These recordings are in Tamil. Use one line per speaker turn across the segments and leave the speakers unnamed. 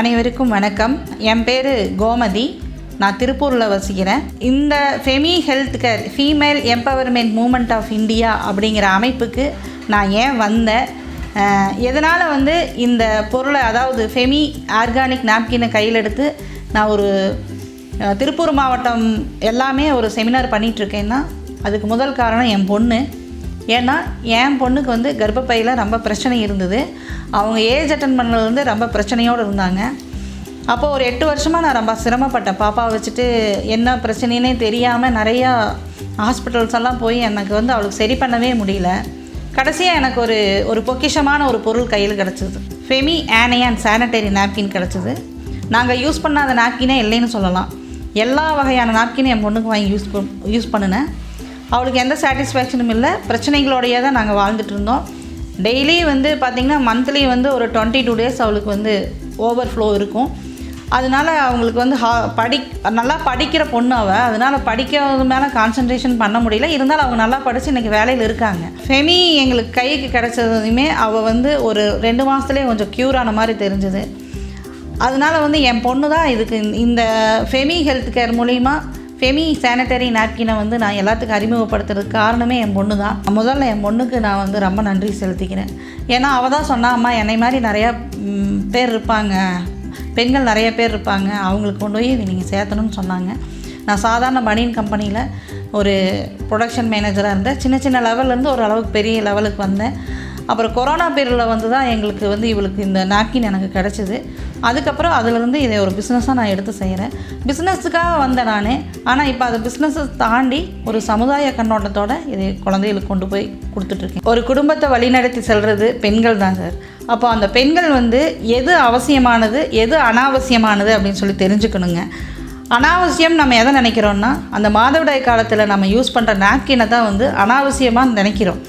அனைவருக்கும் வணக்கம். என் பேர் கோமதி. நான் திருப்பூரில் வசிக்கிறேன். இந்த Femi health care female empowerment movement of India அப்படிங்கிற அமைப்புக்கு நான் ஏன் வந்தேன். எதனால் வந்து இந்த பொருளை அதாவது ஃபெமி ஆர்கானிக் நாப்கினை கையில் எடுத்து நான் ஒரு திருப்பூர் மாவட்டம் எல்லாமே ஒரு செமினார் பண்ணிகிட்ருக்கேன்னா அதுக்கு முதல் காரணம் என் பொண்ணு. ஏன்னா என் பொண்ணுக்கு வந்து கர்ப்பப்பையில் ரொம்ப பிரச்சனை இருந்தது. அவங்க ஏஜ் அட்டன் பண்ணது வந்து ரொம்ப பிரச்சனையோடு இருந்தாங்க. அப்போது ஒரு எட்டு வருஷமாக நான் ரொம்ப சிரமப்பட்டேன். பாப்பாவை வச்சுட்டு என்ன பிரச்சனைனே தெரியாமல் நிறையா ஹாஸ்பிட்டல்ஸ் எல்லாம் போய் எனக்கு வந்து அவளுக்கு சரி பண்ணவே முடியல. கடைசியாக எனக்கு ஒரு ஒரு பொக்கிஷமான ஒரு பொருள் கையில் கிடச்சிது. ஃபெமி ஆனையான் சானிடரி நாப்கின் கிடச்சிது. நாங்கள் யூஸ் பண்ணாத நாப்கினே இல்லைன்னு சொல்லலாம். எல்லா வகையான நாப்கினும் என் பொண்ணுக்கு வாங்கி யூஸ் யூஸ் பண்ணினேன். அவளுக்கு எந்த சாட்டிஸ்ஃபேக்ஷனும் இல்லை. பிரச்சனைகளோடையே தான் நாங்கள் வாழ்ந்துட்டு இருந்தோம் டெய்லி வந்து பார்த்திங்கன்னா மந்த்லி வந்து ஒரு டுவெண்ட்டி டூ டேஸ் அவளுக்கு வந்து ஓவர் ஃப்ளோ இருக்கும். அதனால அவங்களுக்கு வந்து ஹா படி நல்லா படிக்கிற பொண்ணு அவள் அதனால் படிக்கிறது மேலே கான்சன்ட்ரேஷன் பண்ண முடியல. இருந்தாலும் அவங்க நல்லா படித்து இன்றைக்கி வேலையில் இருக்காங்க. ஃபெமி எங்களுக்கு கைக்கு கிடச்சதுமே அவள் வந்து ஒரு ரெண்டு மாதத்துலேயே கொஞ்சம் க்யூர் ஆன மாதிரி தெரிஞ்சுது. அதனால வந்து என் பொண்ணு தான் இதுக்கு இந்த ஃபெமி ஹெல்த் கேர் மூலிமா ஃபெமி சானிட்டரி நாப்கினை வந்து நான் எல்லாத்துக்கும் அறிமுகப்படுத்துறதுக்கு காரணமே என் பொண்ணு தான் முதல்ல என் பொண்ணுக்கு நான் வந்து ரொம்ப நன்றி செலுத்திக்கிறேன். ஏன்னா அவள் தான் சொன்னா அம்மா என்னை மாதிரி நிறையா பேர் இருப்பாங்க. பெண்கள் நிறைய பேர் இருப்பாங்க. அவங்களுக்கு கொண்டு போய் நீங்கள் சேர்த்தணும்னு சொன்னாங்க. நான் சாதாரண பனியன் கம்பெனியில் ஒரு ப்ரொடக்ஷன் மேனேஜராக இருந்தேன். சின்ன சின்ன லெவல்லேருந்து ஒரு அளவுக்கு பெரிய லெவலுக்கு வந்தேன். அப்புறம் கொரோனா பீரியடில் வந்து தான் எங்களுக்கு வந்து இவளுக்கு இந்த நாப்கின் எனக்கு கிடச்சிது. அதுக்கப்புறம் அதுலேருந்து இதை ஒரு பிஸ்னஸாக நான் எடுத்து செய்கிறேன் பிஸ்னஸுக்காக வந்தேன் நான். ஆனால் இப்போ அதை பிஸ்னஸை தாண்டி ஒரு சமுதாய கண்ணோட்டத்தோடு இதை குழந்தைகளுக்கு கொண்டு போய் கொடுத்துட்ருக்கேன் ஒரு குடும்பத்தை வழிநடத்தி செல்வது பெண்கள் தான் சார். அப்போ அந்த பெண்கள் வந்து எது அவசியமானது எது அனாவசியமானது அப்படின்னு சொல்லி தெரிஞ்சுக்கணுங்க. அனாவசியம் நம்ம எதை நினைக்கிறோன்னா அந்த மாதவிடாய் காலத்தில் நம்ம யூஸ் பண்ணுற நாப்கினை தான் வந்து அனாவசியமாக நினைக்கிறோம்.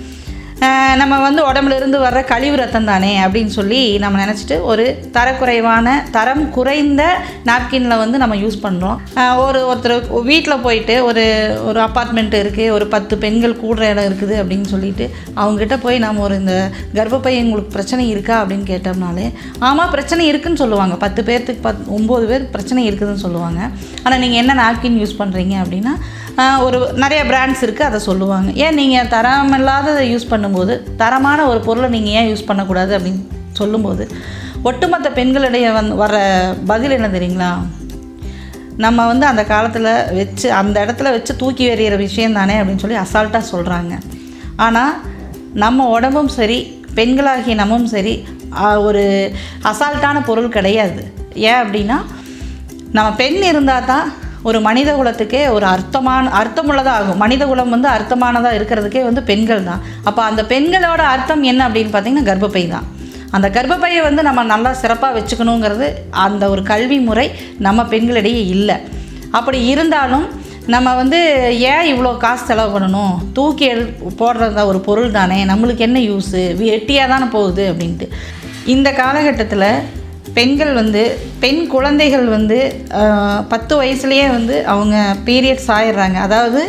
நம்ம வந்து உடம்புலேருந்து வர்ற கழிவு ரத்தம் தானே அப்படின்னு சொல்லி நம்ம நினச்சிட்டு ஒரு தரக்குறைவான தரம் குறைந்த நாப்கினில் வந்து நம்ம யூஸ் பண்ணுறோம் ஒரு ஒருத்தர் வீட்டில் போயிட்டு ஒரு ஒரு அப்பார்ட்மெண்ட் இருக்குது ஒரு பத்து பெண்கள் கூடுற இடம் இருக்குது அப்படின்னு சொல்லிட்டு அவங்ககிட்ட போய் நம்ம ஒரு இந்த கர்ப்பப்பை உங்களுக்கு பிரச்சனை இருக்கா அப்படின்னு கேட்டோம்னாலே ஆமாம் பிரச்சனை இருக்குன்னு சொல்லுவாங்க. பத்து பேர்த்துக்கு பத் ஒம்பது பேர் பிரச்சனை இருக்குதுன்னு சொல்லுவாங்க. ஆனால் நீங்கள் என்ன நாப்கின் யூஸ் பண்ணுறீங்க அப்படின்னா ஒரு நிறைய பிராண்ட்ஸ் இருக்குது அதை சொல்லுவாங்க. ஏன் நீங்கள் தரமில்லாததை யூஸ் பண்ணும் பண்ணும்போது தரமான ஒரு பொருளை நீங்கள் ஏன் யூஸ் பண்ணக்கூடாது அப்படின்னு சொல்லும்போது ஒட்டுமொத்த பெண்களிடையே வந் வர பதில் என்ன தெரியுங்களா? நம்ம வந்து அந்த காலத்தில் வச்சு அந்த இடத்துல வச்சு தூக்கி எறிகிற விஷயம் தானே அப்படின்னு சொல்லி அசால்ட்டாக சொல்கிறாங்க ஆனால் நம்ம உடம்பும் சரி பெண்களாகிய நம்மும் சரி ஒரு அசால்ட்டான பொருள் கிடையாது. ஏன் அப்படின்னா நம்ம பெண் இருந்தால் தான் ஒரு மனித குலத்துக்கே ஒரு அர்த்தமான அர்த்தமுள்ளதாக ஆகும் மனித குலம் வந்து அர்த்தமானதாக இருக்கிறதுக்கே வந்து பெண்கள் தான். அப்போ அந்த பெண்களோட அர்த்தம் என்ன அப்படின்னு பார்த்தீங்கன்னா கர்ப்பப்பை தான். அந்த கர்ப்பப்பையை வந்து நம்ம நல்லா சிறப்பாக வச்சுக்கணுங்கிறது அந்த ஒரு கல்வி முறை நம்ம பெண்களிடையே இல்லை. அப்படி இருந்தாலும் நம்ம வந்து ஏன் இவ்வளோ காசு செலவு பண்ணணும்? தூக்கி எடு போடுறதா ஒரு பொருள் தானே? நம்மளுக்கு என்ன யூஸு வெட்டியாக தானே போகுது அப்படின்ட்டு. இந்த காலகட்டத்தில் பெண்கள் வந்து பெண் குழந்தைகள் வந்து பத்து வயசுலேயே வந்து அவங்க பீரியட்ஸ் ஆயிடுறாங்க. அதாவது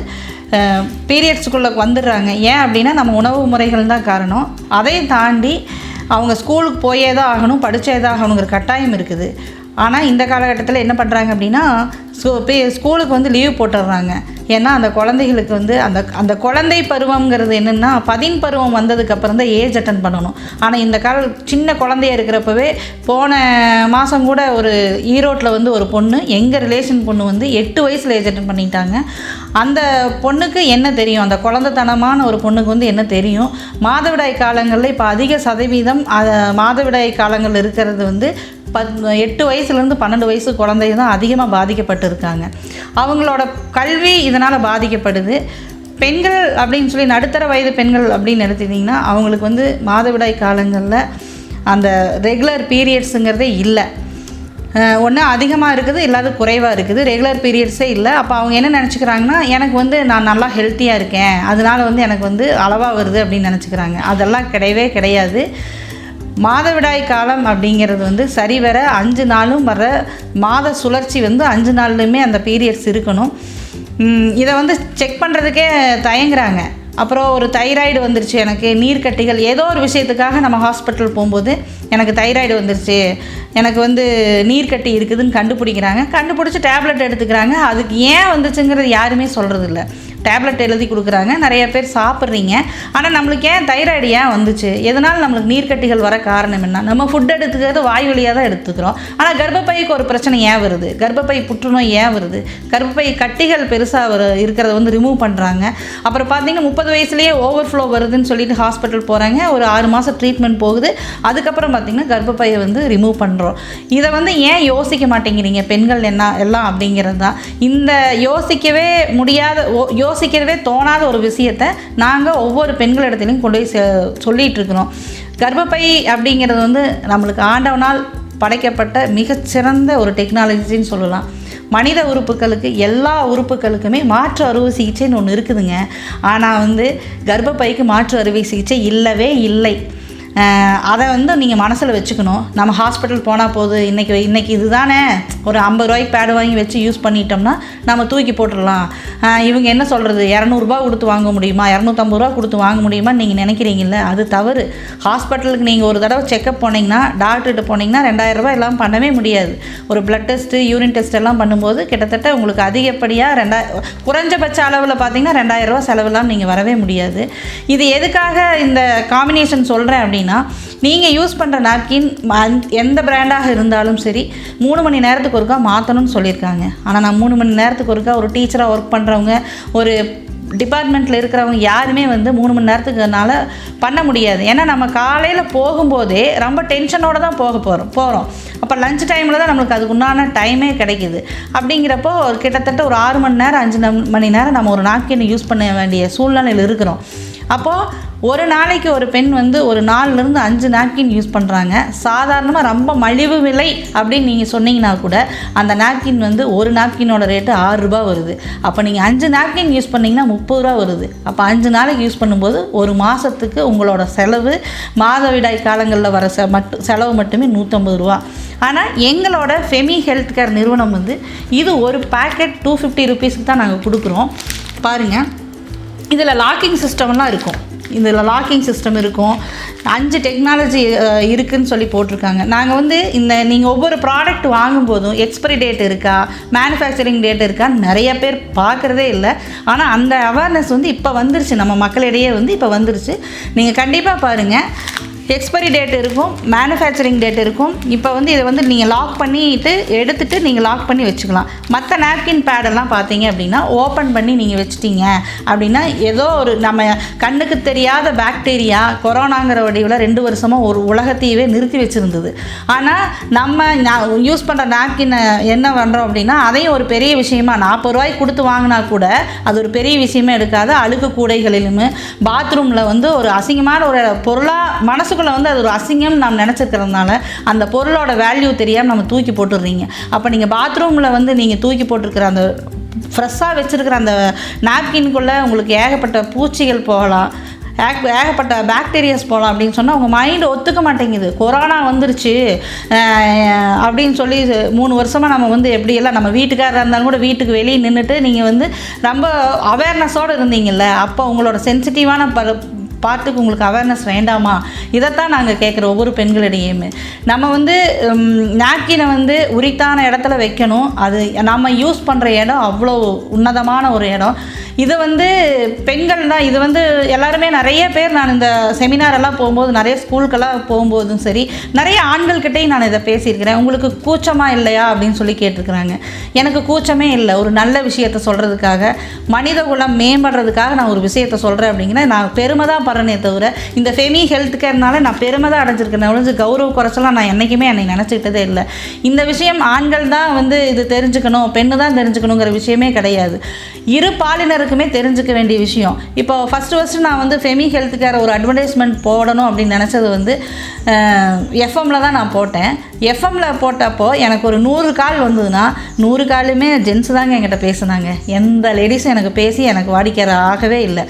பீரியட்ஸுக்குள்ளே வந்துடுறாங்க. ஏன் அப்படின்னா நம்ம உணவு முறைகள் தான் காரணம். அதை தாண்டி அவங்க ஸ்கூலுக்கு போயே தான் ஆகணும் படித்தே தான் ஆகணுங்கிற கட்டாயம் இருக்குது. ஆனால் இந்த காலகட்டத்தில் என்ன பண்ணுறாங்க அப்படின்னா ஸ்கூ பே- ஸ்கூலுக்கு வந்து லீவ் போட்டுடுறாங்க ஏன்னா அந்த குழந்தைகளுக்கு வந்து அந்த அந்த குழந்தை பருவம்ங்கிறது என்னென்னா பதின் பருவம் வந்ததுக்கப்புறம் தான் ஏஜ் அட்டன் பண்ணணும். ஆனால் இந்த கால சின்ன குழந்தைய இருக்கிறப்பவே போன மாதம் கூட ஒரு ஈரோட்டில் வந்து ஒரு பொண்ணு எங்கள் ரிலேஷன் பொண்ணு வந்து எட்டு வயசில் ஏஜ் அட்டன் பண்ணிட்டாங்க. அந்த பொண்ணுக்கு என்ன தெரியும்? அந்த குழந்தைத்தனமான ஒரு பொண்ணுக்கு வந்து என்ன தெரியும்? மாதவிடாய் காலங்களில் இப்போ அதிக சதவீதம் மாதவிடாய் காலங்கள் இருக்கிறது வந்து பத் எட்டு வயசுலேருந்து பன்னெண்டு வயசு குழந்தைங்க தான் அதிகமாக பாதிக்கப்பட்டிருக்காங்க. அவங்களோட கல்வி இதனால் பாதிக்கப்படுது. பெண்கள் அப்படின்னு சொல்லி நடுத்தர வயது பெண்கள் அப்படின்னு எடுத்துட்டிங்கன்னா அவங்களுக்கு வந்து மாதவிடாய் காலங்களில் அந்த ரெகுலர் பீரியட்ஸுங்கிறதே இல்லை. ஒன்று அதிகமாக இருக்குது இல்லாத குறைவாக இருக்குது. ரெகுலர் பீரியட்ஸே இல்லை. அப்போ அவங்க என்ன நினச்சிக்கிறாங்கன்னா எனக்கு வந்து நான் நல்லா ஹெல்த்தியாக இருக்கேன். அதனால வந்து எனக்கு வந்து அளவாக வருது அப்படின்னு நினச்சிக்கிறாங்க. அதெல்லாம் கிடையவே கிடையாது. மாதவிடாய் காலம் அப்படிங்கிறது வந்து சரிவர அஞ்சு நாளும் வர மாத சுழற்சி வந்து அஞ்சு நாள்லையுமே அந்த பீரியட்ஸ் இருக்கணும். இதை வந்து செக் பண்ணுறதுக்கே தயங்குறாங்க. அப்புறம் ஒரு தைராய்டு வந்துருச்சு எனக்கு நீர்க்கட்டிகள் ஏதோ ஒரு விஷயத்துக்காக நம்ம ஹாஸ்பிட்டல் போகும்போது எனக்கு தைராய்டு வந்துருச்சு எனக்கு வந்து நீர்க்கட்டி இருக்குதுன்னு கண்டுபிடிக்கிறாங்க. கண்டுபிடிச்சி டேப்லெட் எடுத்துக்கிறாங்க. அதுக்கு ஏன் வந்துச்சுங்கிறது யாருமே சொல்கிறது இல்லை டேப்லெட் எழுதி கொடுக்குறாங்க. நிறைய பேர் சாப்பிட்றீங்க. ஆனால் நம்மளுக்கு ஏன் தைராய்டு ஏன் வந்துச்சு? எதனால் நம்மளுக்கு நீர்க்கட்டிகள் வர காரணம் என்ன? நம்ம ஃபுட் எடுத்துக்கிறது வாய் வழியாக தான் எடுத்துக்கிறோம். ஆனால் கர்ப்பப்பைக்கு ஒரு பிரச்சனை ஏன் வருது? கர்ப்பப்பை புற்றுநோய் ஏன் வருது? கர்ப்பப்பை கட்டிகள் பெருசாக வரு இருக்கிறத வந்து ரிமூவ் பண்ணுறாங்க அப்புறம் பார்த்தீங்கன்னா முப்பது வயசுலேயே ஓவர்ஃப்ளோ வருதுன்னு சொல்லிட்டு ஹாஸ்பிட்டல் போகிறாங்க ஒரு ஆறு மாதம் ட்ரீட்மெண்ட் போகுது. அதுக்கப்புறம் பார்த்தீங்கன்னா கர்ப்பப்பையை வந்து ரிமூவ் பண்ணுறோம் இதை வந்து ஏன் யோசிக்க மாட்டேங்கிறீங்க? பெண்கள் என்ன எல்லாம் அப்படிங்கிறது தான். இந்த யோசிக்கவே முடியாத ஓ- யோசிக்கிறதே தோணாத ஒரு விஷயத்தை நாங்கள் ஒவ்வொரு பெண்கள் இடத்துலையும் கொண்டு போய் செ- இருக்கிறோம் கர்ப்பப்பை அப்படிங்கிறது வந்து நம்மளுக்கு ஆண்டவனால் படைக்கப்பட்ட மிகச்சிறந்த ஒரு டெக்னாலஜின்னு சொல்லலாம். மனித உறுப்புகளுக்கு எல்லா உறுப்புகளுக்குமே மாற்று அறுவை சிகிச்சைன்னு ஒன்று இருக்குதுங்க. ஆனால் வந்து கர்ப்பப்பைக்கு மாற்று அறுவை சிகிச்சை இல்லவே இல்லை. அதை வந்து நீங்கள் மனசில் வச்சுக்கணும். நம்ம ஹாஸ்பிட்டல் போனால் போது இன்றைக்கி இன்றைக்கி இது தானே ஒரு ஐம்பது ரூபாய்க்கு பேடு வாங்கி வச்சு யூஸ் பண்ணிட்டோம்னா நம்ம தூக்கி போட்டுடலாம். இவங்க என்ன சொல்கிறது இரநூறுபா கொடுத்து வாங்க முடியுமா? இரநூத்தம்பது ரூபா கொடுத்து வாங்க முடியுமா நீங்கள் நினைக்கிறீங்கல்ல? அது தவறு. ஹாஸ்பிட்டலுக்கு நீங்கள் ஒரு தடவை செக்கப் போனீங்கன்னா டாக்டர்கிட்ட போனீங்கன்னா ரெண்டாயிரம் ரூபாய் எல்லாம் பண்ணவே முடியாது. ஒரு பிளட் டெஸ்ட்டு யூரின் டெஸ்ட் எல்லாம் பண்ணும்போது கிட்டத்தட்ட உங்களுக்கு அதிகப்படியாக ரெண்டா குறைஞ்சபட்ச அளவில் பார்த்தீங்கன்னா ரெண்டாயிரரூபா செலவெல்லாம் நீங்கள் வரவே முடியாது. இது எதுக்காக இந்த காம்பினேஷன் சொல்கிறேன் அப்படின்னு நீங்கள் யூஸ் பண்ணுற நாப்கின் எந்த பிராண்டாக இருந்தாலும் சரி மூணு மணி நேரத்துக்கு ஒருக்கா மாற்றணும்னு சொல்லியிருக்காங்க. ஆனால் நான் மூணு மணி நேரத்துக்கு ஒருக்கா ஒரு டீச்சராக ஒர்க் பண்ணுறவங்க ஒரு டிபார்ட்மெண்ட்டில் இருக்கிறவங்க யாருமே வந்து மூணு மணி நேரத்துக்குனால பண்ண முடியாது. ஏன்னா நம்ம காலையில் போகும்போதே ரொம்ப டென்ஷனோடு தான் போக போகிறோம் போகிறோம் அப்போ லஞ்ச் டைமில் தான் நம்மளுக்கு அதுக்கு உண்டான டைமே கிடைக்குது. அப்படிங்கிறப்போ ஒரு கிட்டத்தட்ட ஒரு ஆறு மணி நேரம் அஞ்சு மணி நேரம் நம்ம ஒரு நாப்கின் யூஸ் பண்ண வேண்டிய சூழ்நிலையில் இருக்கிறோம். அப்போது ஒரு நாளைக்கு ஒரு பெண் வந்து ஒரு நாலுலேருந்து அஞ்சு நாப்கின் யூஸ் பண்ணுறாங்க சாதாரணமாக ரொம்ப மலிவு விலை அப்படின்னு நீங்கள் சொன்னீங்கன்னா கூட அந்த நாப்கின் வந்து ஒரு நாப்கினோட ரேட்டு ஆறு ரூபா வருது. அப்போ நீங்கள் அஞ்சு நாப்கின் யூஸ் பண்ணிங்கன்னா முப்பது ரூபா வருது. அப்போ அஞ்சு நாளைக்கு யூஸ் பண்ணும்போது ஒரு மாதத்துக்கு உங்களோட செலவு மாதவிடாய் காலங்களில் வர செ மட்டும் செலவு மட்டுமே நூற்றம்பது ரூபா. ஆனால் எங்களோட ஃபெமி ஹெல்த் கேர் நிறுவனம் வந்து இது ஒரு பேக்கெட் டூ ஃபிஃப்டி ருபீஸ்க்கு தான் நாங்கள் கொடுக்குறோம். பாருங்கள் இதில் லாக்கிங் சிஸ்டம்லாம் இருக்கும். இதில் லாக்கிங் சிஸ்டம் இருக்கும். அஞ்சு டெக்னாலஜி இருக்குதுன்னு சொல்லி போட்டிருக்காங்க. நாங்கள் வந்து இந்த நீங்கள் ஒவ்வொரு ப்ராடக்ட் வாங்கும்போதும் எக்ஸ்பைரி டேட் இருக்கா மேனுஃபேக்சரிங் டேட் இருக்கான்னு நிறைய பேர் பார்க்குறதே இல்லை. ஆனால் அந்த அவேர்னஸ் வந்து இப்போ வந்துருச்சு. நம்ம மக்களிடையே வந்து இப்போ வந்துருச்சு. நீங்கள் கண்டிப்பாக பாருங்கள் எக்ஸ்பைரி டேட் இருக்கும் மேனுஃபேக்சரிங் டேட் இருக்கும். இப்போ வந்து இதை வந்து நீங்கள் லாக் பண்ணிட்டு எடுத்துட்டு நீங்கள் லாக் பண்ணி வச்சுக்கலாம். மற்ற நாப்கின் பேடெல்லாம் பார்த்தீங்க அப்படின்னா ஓப்பன் பண்ணி நீங்கள் வச்சிட்டீங்க அப்படின்னா ஏதோ ஒரு நம்ம கண்ணுக்கு தெரியாத பாக்டீரியா கொரோனாங்கிற வடிவில் ரெண்டு வருஷமாக ஒரு உலகத்தையவே நிறுத்தி வச்சுருந்தது. ஆனால் நம்ம யூஸ் பண்ணுற நாப்கினை என்ன பண்ணுறோம் அப்படின்னா அதையும் ஒரு பெரிய விஷயமா நாற்பது ரூபாய்க்கு கொடுத்து வாங்கினா கூட அது ஒரு பெரிய விஷயமே எடுக்காது. அழுக்கு கூடைகளிலுமே பாத்ரூமில் வந்து ஒரு அசிங்கமான ஒரு பொருளாக மனசு மனசுக்குள்ளே வந்து அது ஒரு அசிங்கம் நாம் நினச்சிருக்கிறதுனால அந்த பொருளோட வேல்யூ தெரியாமல் நம்ம தூக்கி போட்டுடுறீங்க. அப்போ நீங்கள் பாத்ரூமில் வந்து நீங்கள் தூக்கி போட்டிருக்கிற அந்த ஃப்ரெஷ்ஷாக வச்சுருக்கிற அந்த நாப்கின்குள்ளே உங்களுக்கு ஏகப்பட்ட பூச்சிகள் போகலாம். ஏக் ஏகப்பட்ட பேக்டீரியாஸ் போகலாம் அப்படின்னு சொன்னால் உங்கள் மைண்டு ஒத்துக்க மாட்டேங்குது. கொரோனா வந்துருச்சு. அப்படின்னு சொல்லி மூணு வருஷமாக நம்ம வந்து எப்படியெல்லாம் நம்ம வீட்டுக்காரராக இருந்தாலும் கூட வீட்டுக்கு வெளியே நின்றுட்டு நீங்கள் வந்து ரொம்ப அவேர்னஸோடு இருந்தீங்கல்ல. அப்போ உங்களோட சென்சிட்டிவான ப பார்ட்டுக்கு உங்களுக்கு அவேர்னஸ் வேண்டாமா? இதைத்தான் நாங்கள் கேட்குற ஒவ்வொரு பெண்களிடையுமே நம்ம வந்து நாப்கினை வந்து உரித்தான இடத்துல வைக்கணும். அது நம்ம யூஸ் பண்ணுற இடம் அவ்வளோ உன்னதமான ஒரு இடம். இது வந்து பெண்கள் தான். இது வந்து எல்லாருமே நிறைய பேர் நான் இந்த செமினார் எல்லாம் போகும்போது நிறைய ஸ்கூலுக்கெல்லாம் போகும்போதும் சரி நிறைய ஆண்கள்கிட்டையும் நான் இதை பேசியிருக்கிறேன். உங்களுக்கு கூச்சமா இல்லையா அப்படின்னு சொல்லி கேட்டிருக்கிறாங்க. எனக்கு கூச்சமே இல்லை. ஒரு நல்ல விஷயத்த சொல்கிறதுக்காக மனித குலம் மேம்படுறதுக்காக நான் ஒரு விஷயத்த சொல்கிறேன் அப்படிங்கிற நான் பெருமை தான் படுறேனே தவிர இந்த ஃபெமி ஹெல்த் கேர்னால நான் பெருமை தான் அடைஞ்சிருக்கேன் ஒழிஞ்சு கௌரவ குறைச்சலாம் நான் என்றைக்குமே என்னை நினச்சிக்கிட்டதே இல்லை. இந்த விஷயம் ஆண்கள் தான் வந்து இது தெரிஞ்சுக்கணும் பெண்ணு தான் தெரிஞ்சுக்கணுங்கிற விஷயமே கிடையாது. இரு பாலினர் எல்லாருக்குமே தெரிஞ்சுக்க வேண்டிய விஷயம். இப்போ ஃபஸ்ட்டு ஃபஸ்ட்டு நான் வந்து ஃபெமி ஹெல்த் கேர் ஒரு அட்வர்டைஸ்மெண்ட் போடணும் அப்படின்னு நினச்சது வந்து எஃப்எம்ல தான் நான் போட்டேன். எஃப்எம்ல போட்டப்போ எனக்கு ஒரு நூறு கால் வந்ததுன்னா நூறு காலுமே ஜென்ஸ் தாங்க என்கிட்ட பேசுனாங்க. எந்த லேடிஸும் எனக்கு பேசி எனக்கு வாடிக்கையாளர் ஆகவே இல்லை.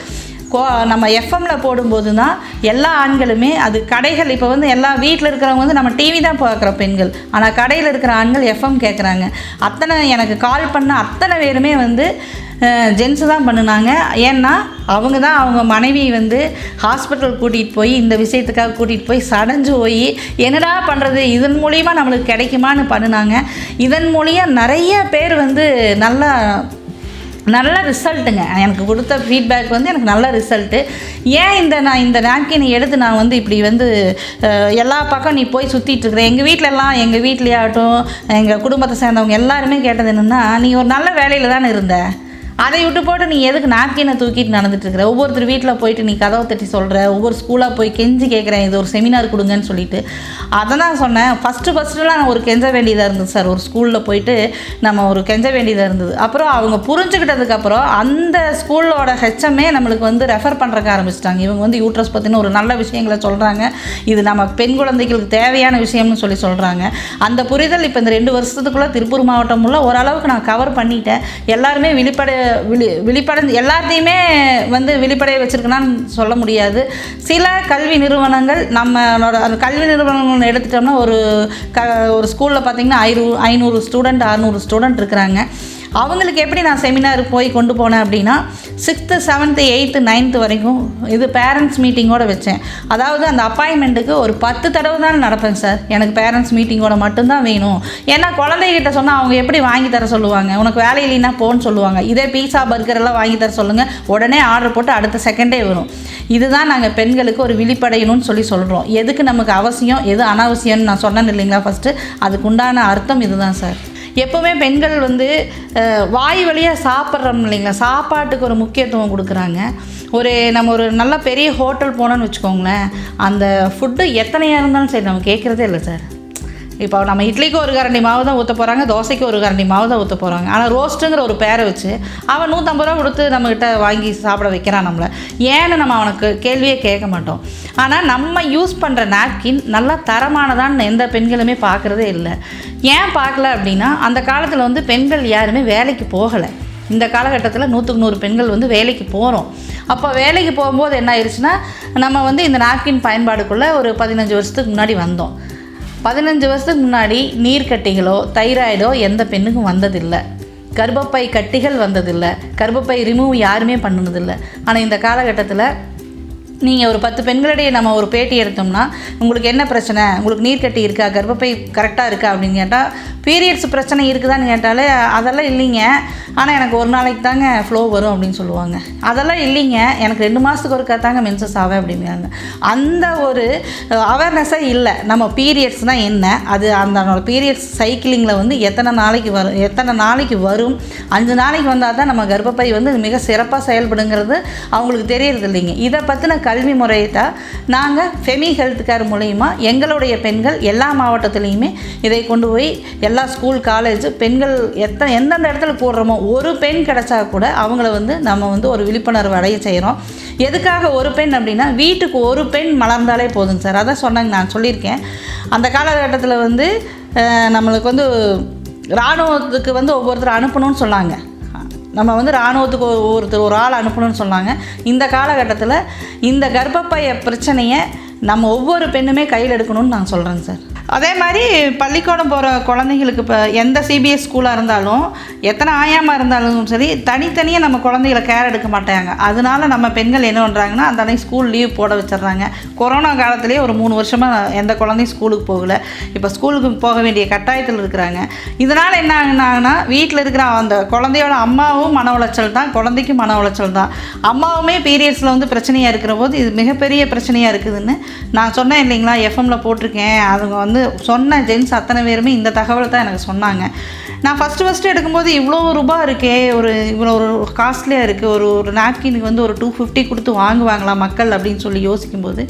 கோ நம்ம எஃப்எம்ல போடும்போது தான் எல்லா ஆண்களுமே அது கடைகள் இப்போ வந்து எல்லா வீட்டில் இருக்கிறவங்க வந்து நம்ம டிவி தான் பார்க்குற பெண்கள். ஆனால் கடையில் இருக்கிற ஆண்கள் எஃப்எம் கேட்குறாங்க அத்தனை எனக்கு கால் பண்ண அத்தனை பேருமே வந்து ஜென்ஸு தான் பண்ணினாங்க. ஏன்னா அவங்க தான் அவங்க மனைவி வந்து ஹாஸ்பிட்டல் கூட்டிகிட்டு போய் இந்த விஷயத்துக்காக கூட்டிகிட்டு போய் சடைஞ்சு போய் என்னடா பண்ணுறது இதன் மூலியமாக நம்மளுக்கு கிடைக்குமான்னு பண்ணினாங்க. இதன் மூலியம் நிறைய பேர் வந்து நல்லா நல்ல ரிசல்ட்டுங்க. எனக்கு கொடுத்த ஃபீட்பேக் வந்து எனக்கு நல்ல ரிசல்ட்டு. ஏன் இந்த நான் இந்த நாப்கினை எடுத்து நான் வந்து இப்படி வந்து எல்லா பக்கம் நீ போய் சுற்றிட்டு இருக்கிற எங்கள் வீட்டிலலாம் எங்கள் வீட்லேயே ஆகட்டும் எங்கள் குடும்பத்தை சேர்ந்தவங்க எல்லாருமே கேட்டது என்னென்னா நீ ஒரு நல்ல வேலையில் தானே இருந்த? அதை விட்டு போட்டு நீ எதுக்கு நாப்கினை தூக்கிட்டு நடந்துட்டு இருக்கிற ஒவ்வொருத்தர் வீட்டில் போயிட்டு நீ கதவை தட்டி சொல்கிற ஒவ்வொரு ஸ்கூலாக போய் கெஞ்சி கேட்குறேன் இது ஒரு செமினார் கொடுங்கன்னு சொல்லிட்டு. அதை தான் சொன்னேன். ஃபஸ்ட்டு ஃபஸ்ட்டுலாம் நான் ஒரு கெஞ்ச வேண்டியதாக இருந்தது சார். ஒரு ஸ்கூலில் போயிட்டு நம்ம ஒரு கெஞ்ச வேண்டியதாக இருந்தது. அப்புறம் அவங்க புரிஞ்சுக்கிட்டதுக்கப்புறம் அந்த ஸ்கூலோட ஹெச்எம்ஏ நம்மளுக்கு வந்து ரெஃபர் பண்ணுறக்க ஆரம்பிச்சிட்டாங்க. இவங்க வந்து யூட்ரஸ் பற்றின ஒரு நல்ல விஷயங்களை சொல்கிறாங்க இது நம்ம பெண் குழந்தைகளுக்கு தேவையான விஷயம்னு சொல்லி சொல்கிறாங்க அந்த புரிதல் இப்போ இந்த ரெண்டு வருஷத்துக்குள்ளே திருப்பூர் மாவட்டம் உள்ள ஓரளவுக்கு நான் கவர் பண்ணிட்டேன். எல்லாருமே விழிப்படை விழி விழிப்படைந்து எல்லாத்தையுமே வந்து விழிப்படைய வச்சுருக்கனான்னு சொல்ல முடியாது. சில கல்வி நிறுவனங்கள் நம்மளோட அந்த கல்வி நிறுவனங்கள் எடுத்துட்டோம்னா ஒரு க ஒரு ஸ்கூலில் பார்த்தீங்கன்னா ஐநூறு ஐநூறு ஸ்டூடெண்ட் அறநூறு ஸ்டூடெண்ட் இருக்கிறாங்க. அவங்களுக்கு எப்படி நான் செமினாருக்கு போய் கொண்டு போனேன் அப்படின்னா சிக்ஸ்த்து செவன்த்து எயித்து நைன்த்து வரைக்கும் இது பேரண்ட்ஸ் மீட்டிங்கோட வச்சேன். அதாவது அந்த அப்பாயின்மெண்ட்டுக்கு ஒரு பத்து தடவை தான் நடப்பேன் சார் எனக்கு பேரண்ட்ஸ் மீட்டிங்கோட மட்டும்தான் வேணும். ஏன்னா குழந்தைகிட்ட சொன்னால் அவங்க எப்படி வாங்கி தர சொல்லுவாங்க? உனக்கு வேலை இல்லைன்னா போன்னு சொல்லுவாங்க. இதே பீஸா பர்கர் எல்லாம் வாங்கி தர சொல்லுங்கள் உடனே ஆர்டர் போட்டு அடுத்த செகண்டே வரும். இதுதான் நாங்கள் பெண்களுக்கு ஒரு விழிப்படையணும்னு சொல்லி சொல்கிறோம் எதுக்கு நமக்கு அவசியம்? எது அனாவசியம்னு நான் சொன்னேன் இல்லைங்களா ஃபஸ்ட்டு அதுக்குண்டான அர்த்தம் இதுதான் சார் எப்போவுமே பெண்கள் வந்து வாய் வழியாக சாப்பிட்றோம் இல்லைங்களா? சாப்பாட்டுக்கு ஒரு முக்கியத்துவம் கொடுக்குறாங்க. ஒரு நம்ம ஒரு நல்ல பெரிய ஹோட்டல் போனோன்னு வச்சுக்கோங்களேன் அந்த ஃபுட்டு எத்தனையாக இருந்தாலும் சரி நம்ம கேட்குறதே இல்லை சார் இப்போ நம்ம இட்லிக்கு ஒரு கரண்டி மாவு தான் ஊற்ற போகிறாங்க தோசைக்கு ஒரு கரண்டி மாவு தான் ஊற்ற போகிறாங்க ஆனால் ரோஸ்ட்டுங்கிற ஒரு பேரை வச்சு அவன் நூற்றம்பது ரூபா கொடுத்து நம்மக்கிட்ட வாங்கி சாப்பிட வைக்கிறான் நம்மளை. ஏன்னு நம்ம அவனுக்கு கேள்வியே கேட்க மாட்டோம். ஆனால் நம்ம யூஸ் பண்ணுற நாப்கின் நல்லா தரமானதான்னு எந்த பெண்களுமே பார்க்குறதே இல்லை. ஏன் பார்க்கல அப்படின்னா அந்த காலத்தில் வந்து பெண்கள் யாருமே வேலைக்கு போகலை. இந்த காலகட்டத்தில் நூற்றுக்கு நூறு பெண்கள் வந்து வேலைக்கு போகிறோம் அப்போ வேலைக்கு போகும்போது என்ன ஆயிடுச்சுன்னா நம்ம வந்து இந்த நாப்கின் பயன்பாடுக்குள்ளே ஒரு பதினஞ்சு வருஷத்துக்கு முன்னாடி வந்தோம். பதினஞ்சு வருஷத்துக்கு முன்னாடி நீர்க்கட்டிகளோ தைராய்டோ எந்த பெண்ணுக்கும் வந்ததில்லை. கர்ப்பப்பை கட்டிகள் வந்ததில்லை. கர்ப்பப்பை ரிமூவ் யாருமே பண்ணினதில்லை. ஆனால் இந்த காலகட்டத்தில் நீங்கள் ஒரு பத்து பெண்களிடையே நம்ம ஒரு பேட்டி எடுத்தோம்னா உங்களுக்கு என்ன பிரச்சனை? உங்களுக்கு நீர்க்கட்டி இருக்கா? கர்ப்பப்பை கரெக்டாக இருக்கா? அப்படின்னு கேட்டால் பீரியட்ஸ் பிரச்சனை இருக்குதான்னு கேட்டாலே அதெல்லாம் இல்லைங்க. ஆனால் எனக்கு ஒரு நாளைக்கு தாங்க ஃப்ளோ வரும் அப்படின்னு சொல்லுவாங்க. அதெல்லாம் இல்லைங்க. எனக்கு ரெண்டு மாதத்துக்கு ஒருக்கா தாங்க மென்சஸ் ஆவேன் அப்படிங்கிறாங்க. அந்த ஒரு அவேர்னஸே இல்லை. நம்ம பீரியட்ஸ்னால் என்ன? அது அந்த பீரியட்ஸ் சைக்கிளிங்கில் வந்து எத்தனை நாளைக்கு வரும் எத்தனை நாளைக்கு வரும்? அஞ்சு நாளைக்கு வந்தால் தான் நம்ம கர்ப்பப்பை வந்து மிக சிறப்பாக செயல்படுங்கிறது அவங்களுக்கு தெரியறது இல்லைங்க. இதை பற்றின கல்வி முறையை தான் நாங்கள் ஃபெமி ஹெல்த் கேர் மூலயமா எங்களுடைய பெண்கள் எல்லா மாவட்டத்துலேயுமே இதை கொண்டு போய் எல்லா ஸ்கூல் காலேஜ் பெண்கள் எத்தனை எந்தெந்த இடத்துல போடுறோமோ ஒரு பெண் கிடைச்சா கூட அவங்கள வந்து நம்ம வந்து ஒரு விழிப்புணர்வு அடைய செய்கிறோம் எதுக்காக ஒரு பெண் அப்படின்னா வீட்டுக்கு ஒரு பெண் மலர்ந்தாலே போதுங்க சார். அதான் சொன்னாங்க நான் சொல்லியிருக்கேன். அந்த காலகட்டத்தில் வந்து நம்மளுக்கு வந்து இராணுவத்துக்கு வந்து ஒவ்வொருத்தர் அனுப்பணும்னு சொன்னாங்க. நம்ம வந்து இராணுவத்துக்கு ஒரு- ஒருத்தர் ஒரு ஆள் அனுப்பணும்னு சொன்னாங்க. இந்த காலகட்டத்தில் இந்த கர்ப்பப்பைய பிரச்சனையை நம்ம ஒவ்வொரு பெண்ணுமே கையில் எடுக்கணும்னு நான் சொல்கிறேங்க சார். அதே மாதிரி பள்ளிக்கூடம் போகிற குழந்தைங்களுக்கு இப்போ எந்த சிபிஎஸ் ஸ்கூலாக இருந்தாலும் எத்தனை ஆயாமல் இருந்தாலும் சரி தனித்தனியாக நம்ம குழந்தைகளை கேர் எடுக்க மாட்டாங்க. அதனால நம்ம பெண்கள் என்ன பண்ணுறாங்கன்னா அந்த அன்னைக்கு ஸ்கூல் லீவ் போட வச்சிடுறாங்க. கொரோனா காலத்திலேயே ஒரு மூணு வருஷமாக எந்த குழந்தையும் ஸ்கூலுக்கு போகல. இப்போ ஸ்கூலுக்கு போக வேண்டிய கட்டாயத்தில் இருக்கிறாங்க. இதனால் என்ன ஆகுனாங்கன்னா வீட்டில் இருக்கிற அந்த குழந்தையோட அம்மாவும் மன உளைச்சல் தான் குழந்தைக்கும் மன உளைச்சல் தான். அம்மாவுமே பீரியட்ஸில் வந்து பிரச்சனையாக இருக்கிற போது இது மிகப்பெரிய பிரச்சனையாக இருக்குதுன்னு நான் சொன்னேன் இல்லைங்களா எஃப்எம்மில் போட்டிருக்கேன். அவங்க வந்து சொன்ன ஜென்ஸ் அத்தனை பேருமே இந்த தகவலை தான் எனக்கு சொன்னாங்க. நான் ஃபஸ்ட்டு ஃபஸ்ட்டு எடுக்கும்போது இவ்வளோ ரூபா இருக்கே ஒரு இவ்வளோ ஒரு காஸ்ட்லியாக இருக்குது ஒரு ஒரு நாப்கினுக்கு வந்து ஒரு டூ ஃபிஃப்டி கொடுத்து வாங்குவாங்களா மக்கள் அப்படின்னு சொல்லி யோசிக்கும்போது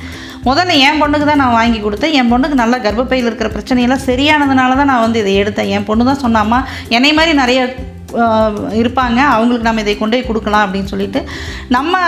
முதல்ல என் பொண்ணுக்கு தான் நான் வாங்கி கொடுத்தேன். என் பொண்ணுக்கு நல்ல கர்ப்பப்பையில் இருக்கிற பிரச்சனையெல்லாம் சரியானதுனால தான் நான் வந்து இதை எடுத்தேன். என் பொண்ணு தான் சொன்னாமா என்னை மாதிரி நிறைய இருப்பாங்க. அவங்களுக்கு நம்ம இதை கொண்டு போய் கொடுக்கலாம் அப்படின்னு சொல்லிட்டு நம்ம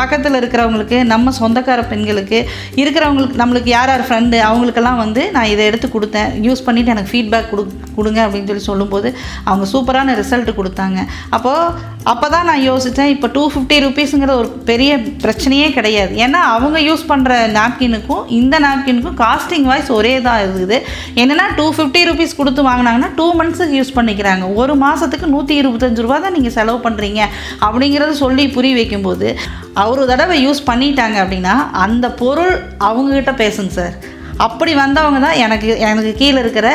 பக்கத்தில் இருக்கிறவங்களுக்கு நம்ம சொந்தக்கார பெண்களுக்கு இருக்கிறவங்களுக்கு நம்மளுக்கு யார் யார் ஃப்ரெண்டு அவங்களுக்கெல்லாம் வந்து நான் இதை எடுத்து கொடுத்தேன். யூஸ் பண்ணிவிட்டு எனக்கு ஃபீட்பேக் கொடு கொடுங்க அப்படின்னு சொல்லி சொல்லும்போது அவங்க சூப்பரான ரிசல்ட் கொடுத்தாங்க. அப்போது அப்போ தான் நான் யோசித்தேன் இப்போ டூ ஃபிஃப்டி ருபீஸுங்கிற ஒரு பெரிய பிரச்சனையே கிடையாது. ஏன்னா அவங்க யூஸ் பண்ணுற நாப்கினுக்கும் இந்த நாப்கினுக்கும் காஸ்டிங் வைஸ் ஒரே தான் இருக்குது. என்னென்னா டூ ஃபிஃப்டி ருபீஸ் கொடுத்து வாங்கினாங்கன்னா டூ மந்த்ஸுக்கு யூஸ் பண்ணிக்கிறாங்க. ஒரு மாதத்துக்கு நூற்றி இருபத்தஞ்சு ரூபா தான் நீங்கள் செலவு பண்ணுறீங்க அப்படிங்கிறத சொல்லி புரிய வைக்கும்போது அவர் தடவை யூஸ் பண்ணிட்டாங்க அப்படின்னா அந்த பொருள் அவங்கக்கிட்ட பேசுங்க சார். அப்படி வந்தவங்க தான் எனக்கு எனக்கு கீழே இருக்கிற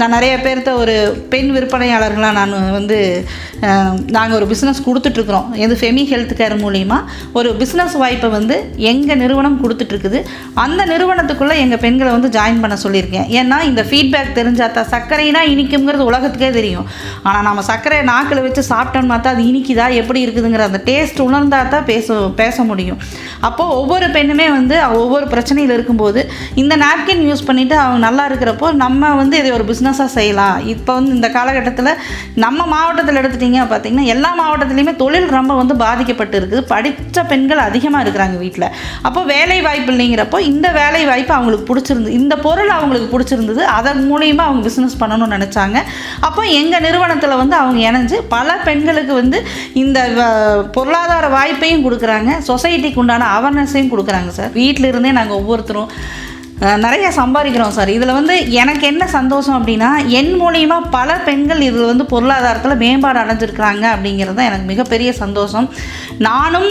நான் நிறைய பேர்த்த ஒரு பெண் விற்பனையாளர்களாக நான் வந்து நாங்கள் ஒரு பிஸ்னஸ் கொடுத்துட்ருக்குறோம் எது ஃபெமி ஹெல்த் கேர் மூலிமா ஒரு பிஸ்னஸ் வாய்ப்பை வந்து எங்கள் நிறுவனம் கொடுத்துட்ருக்குது அந்த நிறுவனத்துக்குள்ளே எங்கள் பெண்களை வந்து ஜாயின் பண்ண சொல்லியிருக்கேன். ஏன்னா இந்த ஃபீட்பேக் தெரிஞ்சால் தான் சர்க்கரைனா இனிக்குங்கிறது உலகத்துக்கே தெரியும். ஆனால் நம்ம சர்க்கரையை நாக்கில் வச்சு சாப்பிட்டோன்னு பார்த்தா அது இனிக்குதா எப்படி இருக்குதுங்கிற அந்த டேஸ்ட் உணர்ந்தால் தான் பேச பேச முடியும். அப்போது ஒவ்வொரு பெண்ணுமே வந்து ஒவ்வொரு பிரச்சனையில் இருக்கும்போது இந்த நாப்கின் யூஸ் பண்ணிவிட்டு அவங்க நல்லா இருக்கிறப்போ நம்ம வந்து இதை ஒரு பிஸ்னஸாக செய்யலாம். இப்போ வந்து இந்த காலகட்டத்தில் நம்ம மாவட்டத்தில் எடுத்துட்டிங்க பார்த்தீங்கன்னா எல்லா மாவட்டத்துலேயுமே தொழில் ரொம்ப வந்து பாதிக்கப்பட்டு இருக்குது. படித்த பெண்கள் அதிகமாக இருக்கிறாங்க வீட்டில் அப்போ வேலை வாய்ப்பு இல்லைங்கிறப்போ இந்த வேலை வாய்ப்பு அவங்களுக்கு பிடிச்சிருந்து இந்த பொருள் அவங்களுக்கு பிடிச்சிருந்தது அதன் மூலியமாக அவங்க பிஸ்னஸ் பண்ணணும்னு நினச்சாங்க. அப்போ எங்கள் நிறுவனத்தில் வந்து அவங்க இணைஞ்சு பல பெண்களுக்கு வந்து இந்த வ- பொருளாதார வாய்ப்பையும் கொடுக்குறாங்க. சொசைட்டிக்கு உண்டான அவேர்னஸையும் கொடுக்குறாங்க சார். வீட்டில் இருந்தே நாங்கள் ஒவ்வொருத்தரும் நிறைய சம்பாதிக்கிறோம் சார். இதில் வந்து எனக்கு என்ன சந்தோஷம் அப்படின்னா என் மூலியமாக பல பெண்கள் இதில் வந்து பொருளாதாரத்தில் மேம்பாடு அடைஞ்சிருக்கிறாங்க அப்படிங்கிறது தான் எனக்கு மிகப்பெரிய சந்தோஷம். நானும்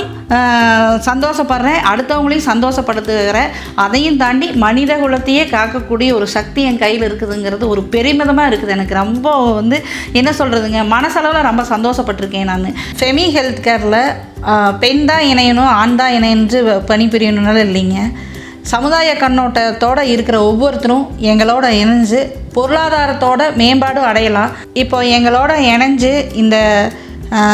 சந்தோஷப்படுறேன். அடுத்தவங்களையும் சந்தோஷப்படுத்துகிறேன். அதையும் தாண்டி மனித குலத்தையே காக்கக்கூடிய ஒரு சக்தி என் கையில் இருக்குதுங்கிறது ஒரு பெருமிதமாக இருக்குது எனக்கு. ரொம்ப வந்து என்ன சொல்கிறதுங்க மனசளவில் ரொம்ப சந்தோஷப்பட்டிருக்கேன் நான். ஃபெமி ஹெல்த் கேரில் பெண் தான் இணையணும் ஆண் தான் இணையன்று பணிபுரியணும்னால இல்லைங்க. சமுதாய கண்ணோட்டத்தோட இருக்கிற ஒவ்வொருத்தரும் எங்களோட இணைஞ்சு பொருளாதாரத்தோட மேம்பாடு அடையலாம். இப்போ எங்களோட இணைஞ்சு இந்த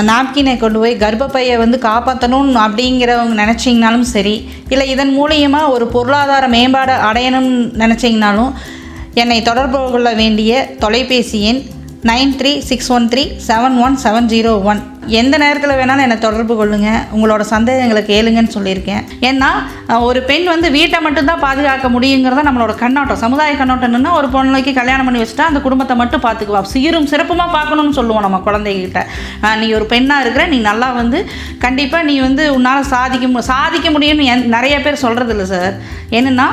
நாப்கினை கொண்டு போய் கர்ப்பப்பையை வந்து காப்பாற்றணும் அப்படிங்கிறவங்க நினச்சிங்கனாலும் சரி இல்லை இதன் மூலியமாக ஒரு பொருளாதார மேம்பாடு அடையணும்னு நினச்சிங்கனாலும் என்னை தொடர்பு கொள்ள வேண்டிய தொலைபேசி எண் nine three six one three seven one seven zero one. எந்த நேரத்தில் வேணாலும் என்னை தொடர்பு கொள்ளுங்கள் உங்களோட சந்தேகங்களை கேளுங்கன்னு சொல்லியிருக்கேன். ஏன்னா ஒரு பெண் வந்து வீட்டை மட்டும்தான் பாதுகாக்க முடியுங்கிறத நம்மளோட கண்ணோட்டம் சமுதாய கண்ணோட்டம்னா ஒரு பொண்ணுக்கு கல்யாணம் பண்ணி வச்சுட்டா அந்த குடும்பத்தை மட்டும் பார்த்துக்குவா சீரும் சிறப்புமாக பார்க்கணும்னு சொல்லுவோம் நம்ம குழந்தைகிட்ட. நீ ஒரு பெண்ணாக இருக்கிற நீ நல்லா வந்து கண்டிப்பாக நீ வந்து உன்னால் சாதிக்க மு- சாதிக்க முடியும்னு என் நிறைய பேர் சொல்கிறது இல்லை சார். என்னென்னா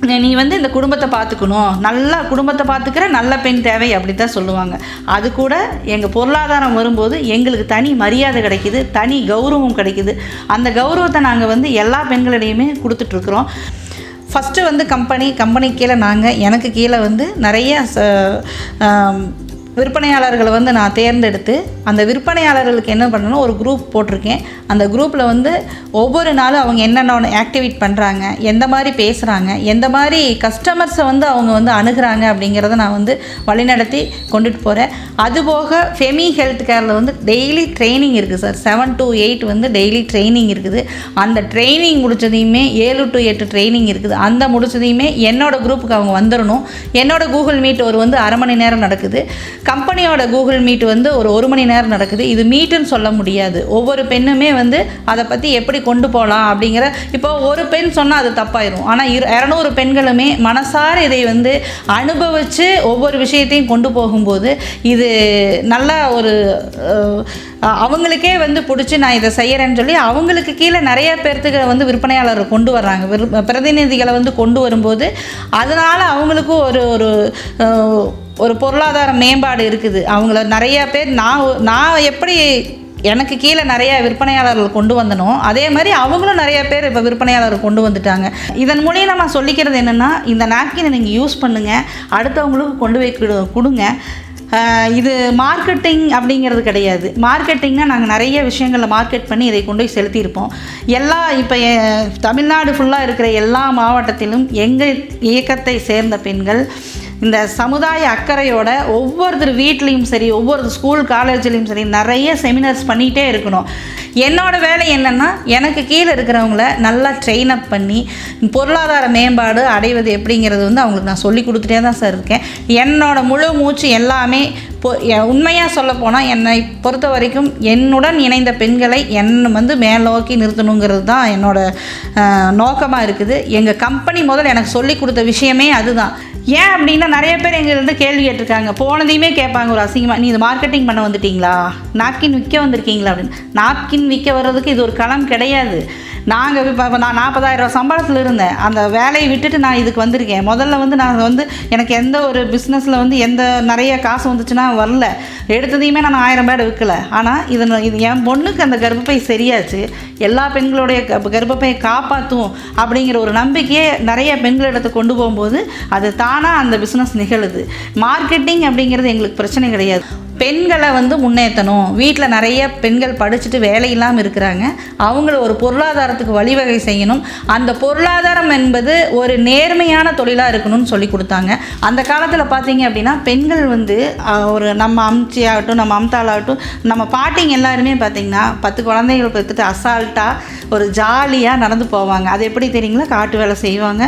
நீ வந்து இந்த குடும்பத்தை பார்த்துக்கணும். நல்லா குடும்பத்தை பார்த்துக்கிற நல்ல பெண் தேவை அப்படி தான் சொல்லுவாங்க. அது கூட எங்கள் பொருளாதாரம் வரும்போது எங்களுக்கு தனி மரியாதை கிடைக்கிது தனி கௌரவம் கிடைக்கிது. அந்த கௌரவத்தை நாங்கள் வந்து எல்லா பெண்களிடையுமே கொடுத்துட்ருக்குறோம். ஃபஸ்ட்டு வந்து கம்பெனி கம்பெனி கீழே நாங்கள் எனக்கு கீழே வந்து நிறைய ச- விற்பனையாளர்களை வந்து நான் தேர்ந்தெடுத்து அந்த விற்பனையாளர்களுக்கு என்ன பண்ணணும் ஒரு குரூப் போட்டிருக்கேன். அந்த குரூப்பில் வந்து ஒவ்வொரு நாளும் அவங்க என்னென்ன ஆக்டிவேட் பண்ணுறாங்க எந்த மாதிரி பேசுகிறாங்க எந்த மாதிரி கஸ்டமர்ஸை வந்து அவங்க வந்து அணுகிறாங்க அப்படிங்கிறத நான் வந்து வழிநடத்தி கொண்டுட்டு போகிறேன் அதுபோக ஃபெமி ஹெல்த் கேரில் வந்து டெய்லி ட்ரைனிங் இருக்குது சார் செவன் டு எயிட் வந்து டெய்லி ட்ரைனிங் இருக்குது. அந்த ட்ரைனிங் முடிச்சதையுமே ஏழு டு எட்டு ட்ரைனிங் இருக்குது. அந்த முடிச்சதையுமே என்னோடய குரூப்புக்கு அவங்க வந்துடணும் என்னோடய கூகுள் மீட் ஒரு வந்து அரை மணி நேரம் நடக்குது. கம்பெனியோட கூகுள் மீட் வந்து ஒரு ஒரு மணி நேரம் நடக்குது. இது மீட்டுன்னு சொல்ல முடியாது. ஒவ்வொரு பெண்ணுமே வந்து அதை பற்றி எப்படி கொண்டு போகலாம் அப்படிங்கிற இப்போ ஒரு பெண் சொன்னால் அது தப்பாயிரும். ஆனால் இரு இரநூறு பெண்களுமே மனசார இதை வந்து அனுபவித்து ஒவ்வொரு விஷயத்தையும் கொண்டு போகும்போது இது நல்ல ஒரு அவங்களுக்கே வந்து பிடிச்சி நான் இதை செய்கிறேன்னு சொல்லி அவங்களுக்கு கீழே நிறைய பேர்த்துக்கு வந்து விற்பனையாளர் கொண்டு வர்றாங்க. பிரதிநிதிகளை வந்து கொண்டு வரும்போது அதனால் அவங்களுக்கும் ஒரு ஒரு ஒரு பொருளாதார மேம்பாடு இருக்குது. அவங்கள நிறைய பேர் நான் நான் எப்படி எனக்கு கீழே நிறைய விற்பனையாளர்கள் கொண்டு வந்தனோ அதே மாதிரி அவங்களும் நிறைய பேர் இப்போ விற்பனையாளர்கள் கொண்டு வந்துட்டாங்க. இதன் மூலியம் நம்ம சொல்லிக்கிறது என்னென்னா இந்த நாப்கினை நீங்கள் யூஸ் பண்ணுங்கள் அடுத்தவங்களுக்கு கொண்டு போய் கொடு- கொடுங்க. இது மார்க்கெட்டிங் அப்படிங்கிறது கிடையாது. மார்க்கெட்டிங்னால் நாங்கள் நிறைய விஷயங்களில் மார்க்கெட் பண்ணி இதை கொண்டு போய் செலுத்தியிருப்போம். எல்லா இப்போ தமிழ்நாடு ஃபுல்லாக இருக்கிற எல்லா மாவட்டத்திலும் எங்கள் இயக்கத்தை சேர்ந்த பெண்கள் இந்த சமுதாய அக்கறையோட ஒவ்வொருத்தர் வீட்லேயும் சரி ஒவ்வொரு ஸ்கூல் காலேஜ்லேயும் சரி நிறைய செமினார்ஸ் பண்ணிகிட்டே இருக்கணும். என்னோடய வேலை என்னென்னா எனக்கு கீழே இருக்கிறவங்கள நல்லா ட்ரெயின் அப் பண்ணி பொருளாதார மேம்பாடு அடைவது எப்படிங்கிறது வந்து அவங்களுக்கு நான் சொல்லி கொடுத்துட்டே தான் சார் இருக்கேன். என்னோடய முழு மூச்சு எல்லாமே உண்மையாக சொல்ல போனால் என்னை பொறுத்த வரைக்கும் என்னுடன் இணைந்த பெண்களை என் வந்து மேலோக்கி நிறுத்தணுங்கிறது தான் என்னோடய நோக்கமாக இருக்குது. எங்கள் கம்பெனி முதல் எனக்கு சொல்லி கொடுத்த விஷயமே அதுதான். ஏன் அப்படின்னா நிறைய பேர் எங்க இருந்து கேள்வி கேட்டிருக்காங்க. போனதையுமே கேட்பாங்க ஒரு அசிங்கமாக நீ இது மார்க்கெட்டிங் பண்ண வந்துட்டீங்களா? நாப்கின் விற்க வந்திருக்கீங்களா? அப்படின்னு. நாப்கின் விற்க வர்றதுக்கு இது ஒரு களம் கிடையாது. நாங்கள் இப்போ நான் நாற்பதாயிரரூவா சம்பளத்தில் இருந்தேன். அந்த வேலையை விட்டுட்டு நான் இதுக்கு வந்திருக்கேன். முதல்ல வந்து நான் வந்து எனக்கு எந்த ஒரு பிஸ்னஸில் வந்து எந்த நிறைய காசு வந்துச்சுன்னா வரல. எடுத்ததையுமே நான் ஆயிரம் பேர் விற்கல ஆனால் இது இது என் பொண்ணுக்கு அந்த கர்ப்பப்பை சரியாச்சு. எல்லா பெண்களுடைய கர்ப்பப்பையை காப்பாற்றும் அப்படிங்கிற ஒரு நம்பிக்கையை நிறைய பெண்களிடத்தை கொண்டு போகும்போது அது தானாக அந்த பிஸ்னஸ் நிகழுது. மார்க்கெட்டிங் அப்படிங்கிறது எங்களுக்கு பிரச்சனை கிடையாது. பெண்களை வந்து முன்னேற்றணும் வீட்டில் நிறைய பெண்கள் படிச்சுட்டு வேலை இல்லாமல் இருக்கிறாங்க. அவங்கள ஒரு பொருளாதாரத்துக்கு வழிவகை செய்யணும். அந்த பொருளாதாரம் என்பது ஒரு நேர்மையான தொழிலாக இருக்கணும்னு சொல்லி கொடுத்தாங்க. அந்த காலத்தில் பார்த்தீங்க அப்படின்னா பெண்கள் வந்து ஒரு நம்ம அம்ச்சி ஆகட்டும் நம்ம அம்தாளாகட்டும் நம்ம பாட்டிங்க எல்லாருமே பார்த்திங்கன்னா பத்து குழந்தைகள் பார்த்துட்டு அசால்ட்டாக ஒரு ஜாலியாக நடந்து போவாங்க. அது எப்படி தெரியுங்களா? காட்டு வேலை செய்வாங்க.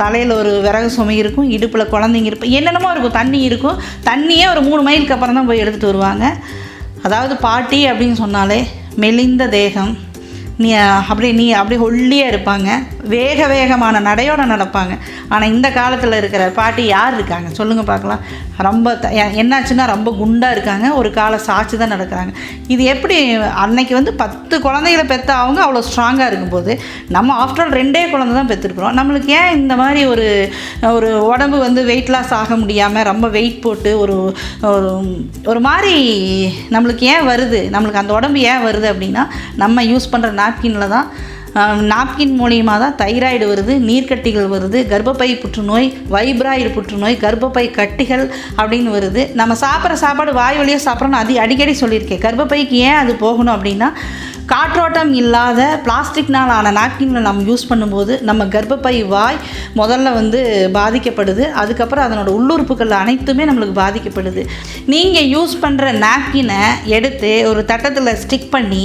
தலையில் ஒரு விறகு சுமை இருக்கும் இடுப்பில் குழந்தைங்க இருப்போம் என்னென்னமோ இருக்கும். தண்ணி இருக்கும். தண்ணியே ஒரு மூணு மைலுக்கு அப்புறம் தான் போய் எடுத்துகிட்டு வருவாங்க. அதாவது பாட்டி அப்படின்னு சொன்னாலே மெலிந்த தேகம். நீ அப்படி நீ அப்படி ஒல்லியாக இருப்பாங்க. வேக வேகமான நடையோடு நடப்பாங்க. ஆனால் இந்த காலத்தில் இருக்கிற பாட்டி யார் இருக்காங்க? சொல்லுங்கள் பார்க்கலாம். ரொம்ப த- என்னாச்சுன்னா ரொம்ப குண்டாக இருக்காங்க. ஒரு காலை சாட்சி தான் நடக்கிறாங்க. இது எப்படி அன்னைக்கு வந்து பத்து குழந்தைகளை பெற்ற அவங்க அவ்வளோ ஸ்ட்ராங்காக இருக்கும்போது நம்ம ஆஃப்டர் ஆல் ரெண்டே குழந்தை தான் பெற்றுருக்குறோம் நம்மளுக்கு ஏன் இந்த மாதிரி ஒரு ஒரு உடம்பு வந்து வெயிட் லாஸ் ஆக முடியாமல் ரொம்ப வெயிட் போட்டு ஒரு ஒரு ஒரு மாதிரி நம்மளுக்கு ஏன் வருது? நம்மளுக்கு அந்த உடம்பு ஏன் வருது அப்படின்னா நம்ம யூஸ் பண்ணுற நாப்கினில் தான் நாப்கின் மூலியமாக தான் தைராய்டு வருது நீர்க்கட்டிகள் வருது கர்ப்பப்பை புற்றுநோய் வைப்ராய்டு புற்றுநோய் கர்ப்பப்பை கட்டிகள் அப்படின்னு வருது. நம்ம சாப்பிட்ற சாப்பாடு வாய் வழியாக சாப்பிட்றோன்னு அது அடிக்கடி சொல்லியிருக்கேன். கர்ப்பப்பைக்கு ஏன் அது போகணும் அப்படின்னா காற்றோட்டம் இல்லாத பிளாஸ்டிக்னால் ஆன நாப்கின்களை நம்ம யூஸ் பண்ணும்போது நம்ம கர்ப்பப்பை வாய் முதல்ல வந்து பாதிக்கப்படுது. அதுக்கப்புறம் அதனோட உள்ளுறுப்புகள் அனைத்துமே நம்மளுக்கு பாதிக்கப்படுது. நீங்கள் யூஸ் பண்ணுற நாப்கினை எடுத்து ஒரு தட்டத்தில் ஸ்டிக் பண்ணி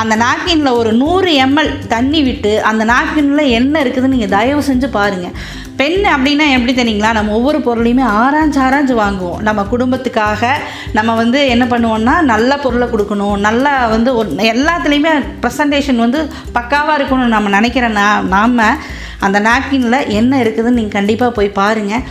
அந்த நாப்கினில் ஒரு நூறு எம்எல் தண்ணி விட்டு அந்த நாப்கினில் என்ன இருக்குதுன்னு நீங்கள் தயவு செஞ்சு பாருங்கள் பெண் அப்படின்னா எப்படி தெரியுங்களா? நம்ம ஒவ்வொரு பொருளையுமே ஆராய்ஞ்சு ஆராய்ஞ்சு வாங்குவோம். நம்ம குடும்பத்துக்காக நம்ம வந்து என்ன பண்ணுவோம்னா நல்ல பொருளை கொடுக்கணும். நல்லா வந்து ஒரு எல்லாத்துலேயுமே ப்ரெசன்டேஷன் வந்து பக்காவாக இருக்கணும்னு நம்ம நினைக்கிற நா நாம் அந்த நாப்கினில் என்ன இருக்குதுன்னு நீங்கள் கண்டிப்பாக போய் பாருங்கள்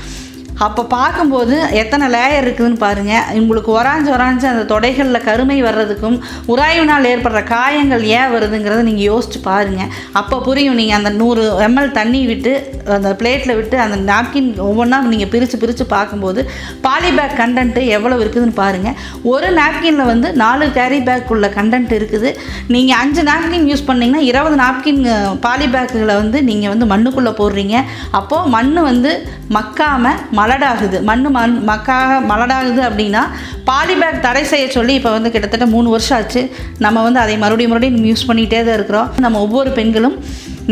அப்போ பார்க்கும்போது எத்தனை லேயர் இருக்குதுன்னு பாருங்கள் உங்களுக்கு ஒராஞ்சு ஒராஞ்சு அந்த தொடைகளில் கருமை வர்றதுக்கும் உராய்வினால் ஏற்படுற காயங்கள் ஏன் வருதுங்கிறத நீங்கள் யோசிச்சு பாருங்கள் அப்போ புரியும். நீங்கள் அந்த நூறு எம்எல் தண்ணி விட்டு அந்த பிளேட்டில் விட்டு அந்த நாப்கின் ஒவ்வொன்றா நீங்கள் பிரித்து பிரித்து பார்க்கும்போது பாலிபேக் கண்டென்ட்டு எவ்வளோ இருக்குதுன்னு பாருங்கள் ஒரு நாப்கினில் வந்து நாலு கேரி பேக் உள்ள கண்டென்ட் இருக்குது. நீங்கள் அஞ்சு நாப்கின் யூஸ் பண்ணிங்கன்னா இருபது நாப்கின் பாலிபேக்குகளை வந்து நீங்கள் வந்து மண்ணுக்குள்ளே போடுறீங்க. அப்போது மண் வந்து மக்காமல் மழை மலடாகுது. மண் மண் மக்காக மலடாகுது அப்படின்னா பாலிபேக் தடை செய்ய சொல்லி இப்போ வந்து கிட்டத்தட்ட மூணு வருஷம் ஆச்சு. நம்ம வந்து அதை மறுபடியும் மறுபடியும் யூஸ் பண்ணிகிட்டே தான் இருக்கிறோம். நம்ம ஒவ்வொரு பெண்களும்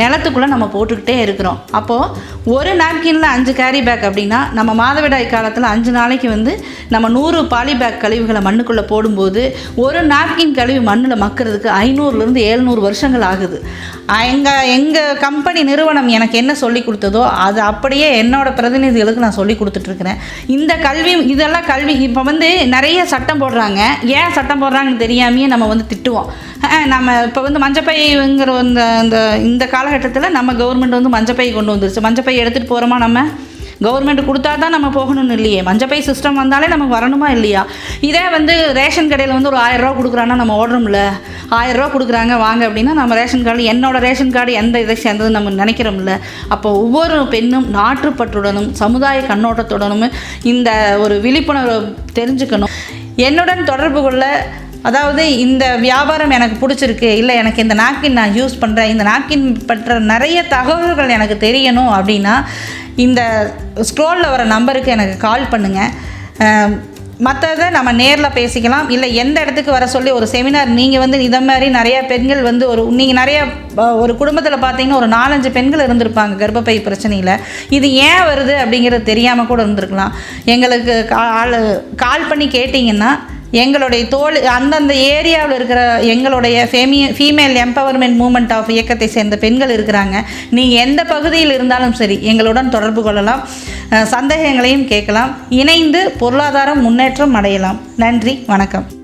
நிலத்துக்குள்ளே நம்ம போட்டுக்கிட்டே இருக்கிறோம். அப்போது ஒரு நாப்கினில் அஞ்சு கேரி பேக் அப்படின்னா நம்ம மாதவிடாய் காலத்தில் அஞ்சு நாளைக்கு வந்து நம்ம நூறு பாலி பேக் கழிவுகளை மண்ணுக்குள்ளே போடும்போது ஒரு நாப்கின் கழிவு மண்ணில் மக்கிறதுக்கு ஐநூறுலேருந்து ஏழ்நூறு வருஷங்கள் ஆகுது. எங்கள் எங்கள் கம்பெனி நிறுவனம் எனக்கு என்ன சொல்லி கொடுத்ததோ அது அப்படியே என்னோடய பிரதிநிதிகளுக்கு நான் சொல்லி கொடுத்துட்ருக்குறேன். இந்த கல்வி இதெல்லாம் கல்வி இப்போ வந்து நிறைய சட்டம் போடுறாங்க. ஏன் சட்டம் போடுறாங்கன்னு தெரியாமையே நம்ம வந்து திட்டுவோம். நம்ம இப்போ வந்து மஞ்சப்பைங்கிற இந்த இந்த இந்த காலகட்டத்தில் நம்ம கவர்மெண்ட் வந்து மஞ்சப்பை கொண்டு வந்துருச்சு. மஞ்சப்பை எடுத்துகிட்டு போகிறோமா நம்ம? கவர்மெண்ட் கொடுத்தா தான் நம்ம போகணும்னு இல்லையே. மஞ்சப்பை சிஸ்டம் வந்தாலே நமக்கு வரணுமா இல்லையா? இதே வந்து ரேஷன் கடையில் வந்து ஒரு ஆயிரம் ரூபா கொடுக்குறான்னா நம்ம ஓடுறோம்ல. ஆயிரம் ரூபா கொடுக்குறாங்க வாங்க அப்படின்னா நம்ம ரேஷன் கார்டு என்னோட ரேஷன் கார்டு எந்த இதை சேர்ந்தது நம்ம நினைக்கிறோம்ல. அப்போ ஒவ்வொரு பெண்ணும் நாட்டுப்பற்றுடனும் சமுதாய கண்ணோட்டத்துடனும் இந்த ஒரு விழிப்புணர்வை தெரிஞ்சுக்கணும். என்னுடன் தொடர்பு கொள்ள அதாவது இந்த வியாபாரம் எனக்கு பிடிச்சிருக்கு இல்லை எனக்கு இந்த நாப்கின் நான் யூஸ் பண்ணுறேன் இந்த நாப்கின் பற்ற நிறைய தகவல்கள் எனக்கு தெரியணும் அப்படின்னா இந்த ஸ்க்ரோலில் வர நம்பருக்கு எனக்கு கால் பண்ணுங்கள் மற்றதை நம்ம நேரில் பேசிக்கலாம். இல்லை எந்த இடத்துக்கு வர சொல்லி ஒரு செமினார் நீங்கள் வந்து இதை மாதிரி நிறைய பெண்கள் வந்து ஒரு நீங்கள் நிறைய ஒரு குடும்பத்தில் பார்த்தீங்கன்னா ஒரு நாலஞ்சு பெண்கள் இருந்திருப்பாங்க கர்ப்பப்பை பிரச்சனையில். இது ஏன் வருது அப்படிங்கிறது தெரியாமல் கூட இருந்திருக்கலாம். எங்களுக்கு கால் கால் பண்ணி கேட்டிங்கன்னா எங்களுடைய தோல் அந்தந்த ஏரியாவில் இருக்கிற எங்களுடைய Femi female empowerment movement of இயக்கத்தை சேர்ந்த பெண்கள் இருக்கிறாங்க. நீங்கள் எந்த பகுதியில் இருந்தாலும் சரி எங்களுடன் தொடர்பு கொள்ளலாம். சந்தேகங்களையும் கேட்கலாம். இணைந்து பொருளாதாரம் முன்னேற்றம் அடையலாம். நன்றி வணக்கம்.